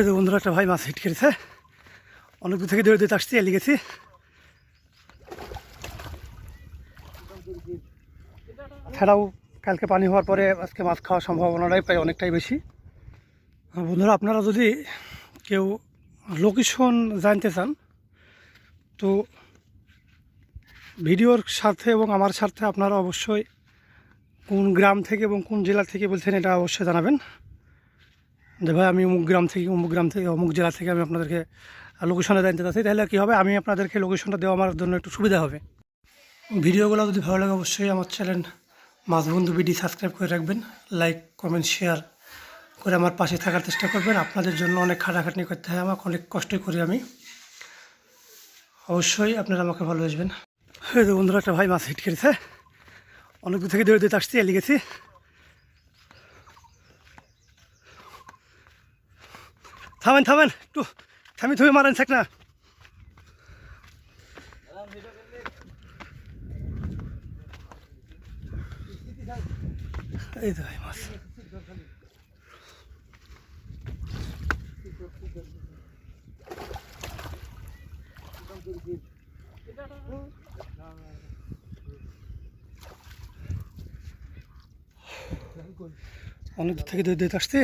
এই যে বন্ধুরা, একটা ভাই মাছ হিট করেছে অনেক দূর থেকে দৌড়ে দৌড়ে আসছি এলি গেছি। ছাড়াও কালকে পানি হওয়ার পরে আজকে মাছ খাওয়ার সম্ভাবনাটাই প্রায় অনেকটাই বেশি। বন্ধুরা, আপনারা যদি কেউ লোকেশন জানতে চান, তো ভিডিওর সাথে এবং আমার সাথে আপনারা অবশ্যই কোন গ্রাম থেকে এবং কোন জেলা থেকে বলছেন, এটা অবশ্যই জানাবেন। যে ভাই আমি অমুক গ্রাম থেকে, অমুক গ্রাম থেকে, অমুক জেলা থেকে আমি আপনাদেরকে লোকেশনে জানতে চাচ্ছি তাহলে কী হবে? আমি আপনাদেরকে লোকেশনটা দেওয়া আমার জন্য একটু সুবিধা হবে। ভিডিওগুলো যদি ভালো লাগে, অবশ্যই আমার চ্যানেল মাছ বন্ধু বিডি সাবস্ক্রাইব করে রাখবেন। লাইক কমেন্ট শেয়ার করে আমার পাশে থাকার চেষ্টা করবেন। আপনাদের জন্য অনেক খাটাখাটনি করতে হয় আমাকে, অনেক কষ্টই করি আমি। অবশ্যই আপনারা আমাকে ভালোবাসবেন এই যে বন্ধুরা, একটা ভাই মাছ হিট করেছে। অনেক দূর থেকে দৌড়ে দৌড়ে আসছি এলি গেছি থামেন থামেন। একটু থামি থামি মারেন থাক না। এই তো ভাই মাছ। অনেক দূর থেকে দৌড়ে দৌড়ে আসছি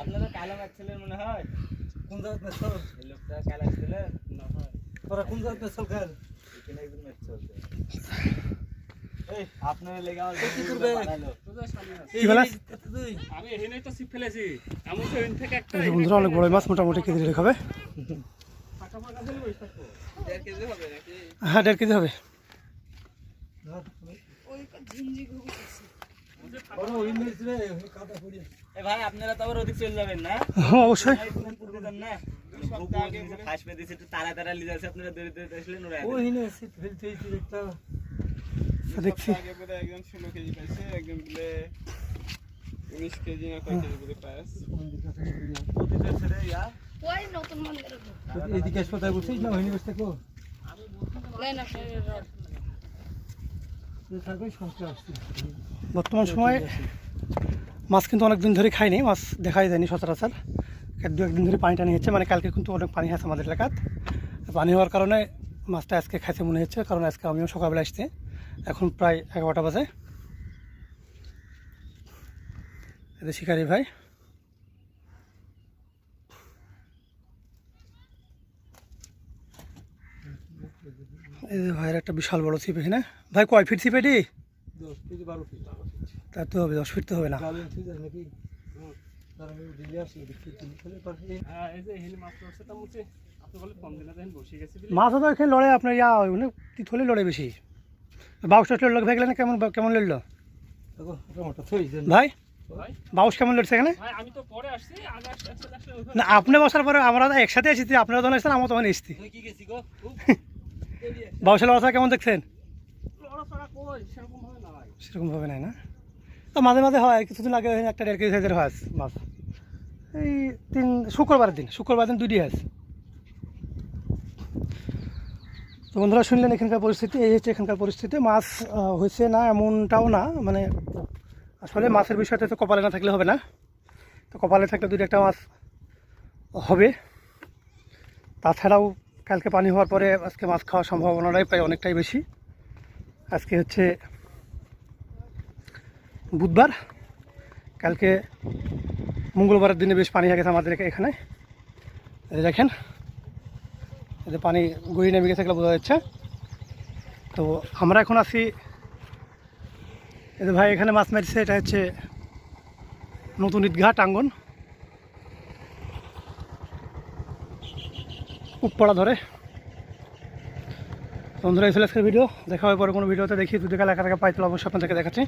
আপনারা কালো মাছ ছিলেন মনে হয়? কোন জায়গায় মেসল এই লোকটা কালো ছিলেন না হয়। তোরা কোন জায়গায় মেসল এখানে একজন এই আপনারা লেগে কি করবে? আমি এখানে তো ছিপ ফেলেছি। এমন তো এখান থেকে একটা বন্ধুরা অনেক বড় মাছ মোটামুটি কেজি রেখে খাবে ফাঁকা ফাঁকা হলে বসে থাকব। হ্যাঁ দেড় কেজি হবে। ওই এই ভাই আপনারা তো আবার ওদিক চলে যাবেন না? হ্যাঁ অবশ্যই। না। একটা দেখছি। আগে বোধহয় ষোলো কেজি পাইছে একজন বলে উনিশ কেজি না কয় কেজি বলে পাইছে প্রতিটা ছেড়ে নতুন মন্দির এদিকে হাসপাতাল বলছিস না ওই বসে থাকো লাইন আপনি বর্তমান সময়ে মাছ কিন্তু অনেক দিন ধরে খাইনি, মাছ দেখাই যায়নি সচরাচর। দু একদিন ধরে পানি টানি হচ্ছে মানে কালকে কিন্তু অনেক পানি আছে আমাদের এলাকাত। পানি হওয়ার কারণে মাছটা আজকে খাইছে মনে হচ্ছে, কারণ আজকে আমিও সকালবেলা আসছি। এখন প্রায় এগারোটা বাজে। এদের শিকারি ভাই এই যে ভাইয়ের একটা বিশাল বড় ছিপ এখানে। ভাই কয় ফিট ছিপ এটি? তা তো হবে দশ ফিট তো হবে না। হ্যাঁ এই যে এখানে মাছ তা মুছে। আপনি বলে কম দিনে দেখেন বসে গেছি বলে। মাছও তো এখানে লড়ে আপনার ইয়া মানে তিথলে লড়ে বেশি। বাউস টাউস লড়লো ভাই গেলেন কেমন কেমন লড়লো? ভাই ভাই? বাউস কেমন লড়ছে এখানে? না আপনি বসার পরে আমরা একসাথে এসেছি আপনারা যখন এসেছেন আমরা তখন এসেছি। তুই কি গেছি গো বাউসের লড়া কেমন দেখছেন লড়াচড়া সেরকমভাবে নাই না? তো মাঝে মাঝে হয় কিছুদিন আগে একটা দেড় কেজি সাইজের হয় মাছ। এই তিন শুক্রবারের দিন শুক্রবার দিন দুটি আছে তো বন্ধুরা শুনলেন এখানকার পরিস্থিতি এই হচ্ছে এখানকার পরিস্থিতি। মাছ হয়েছে না এমনটাও না মানে আসলে মাছের বিষয়টা তো কপালে না থাকলে হবে না। তো কপালে থাকলে দুটো একটা মাছ হবে। তাছাড়াও কালকে পানি হওয়ার পরে আজকে মাছ খাওয়ার সম্ভাবনাটাই প্রায় অনেকটাই বেশি। আজকে হচ্ছে বুধবার। কালকে মঙ্গলবারের দিনে বেশ পানি হয়ে গেছে আমাদের এখানে। দেখেন এতে পানি গড়িয়ে নেমে গেছে বোঝা যাচ্ছে। তো আমরা এখন আছি, এই ভাই এখানে মাছ মারছে, এটা হচ্ছে নতুন ঈদগাহ, টাঙ্গন। উপপড়া ধরে বন্ধুরা ছিল আজকের ভিডিও দেখা হবে পরে কোনো ভিডিওতে দেখি দুদিকে কালা কাটাকা পাইতলা অবশ্যই আপনাদেরকে দেখাচ্ছি।